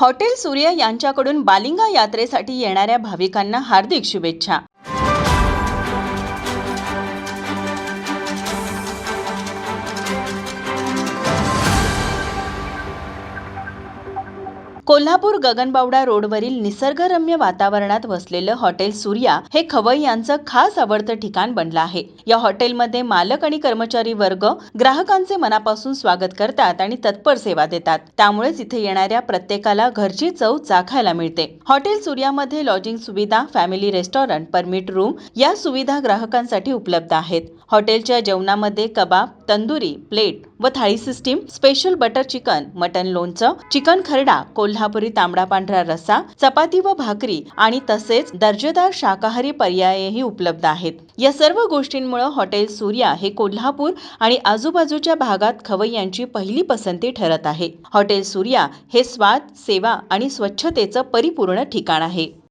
Hotel सूर्य यांच्याकडून बालिंगा यात्रेसाठी येणाऱ्या भाविकांना हार्दिक शुभेच्छा. कोल्हापूर गगनबावडा रोडवरील निसर्गरम्य वातावरणात वसलेलं हॉटेल सूर्या हे खवय्यांचं खास आवडतं ठिकाण बनलं आहे. या हॉटेलमध्ये मालक आणि कर्मचारी वर्ग ग्राहकांचे मनापासून स्वागत करतात आणि तत्पर सेवा देतात. त्यामुळेच इथे येणाऱ्या प्रत्येकाला घरची चव चाखायला मिळते. हॉटेल सूर्यामध्ये लॉजिंग सुविधा फॅमिली रेस्टॉरंट परमिट रूम या सुविधा ग्राहकांसाठी उपलब्ध आहेत. हॉटेलच्या जेवणामध्ये कबाब तंदुरी प्लेट व thali system special butter chicken mutton लोणचं चिकन खरडा कोल्हापुरी तांबडा पांढरा रस्सा चपाती व भाकरी आणि तसेच दर्जेदार शाकाहारी पर्यायही उपलब्ध आहेत. या सर्व गोष्टींमुळे हॉटेल सूर्या हे कोल्हापूर आणि आजूबाजूच्या भागात खवय्यांची पहिली पसंती ठरत आहे. हॉटेल सूर्या हे स्वाद सेवा आणि स्वच्छतेचं परिपूर्ण ठिकाण आहे.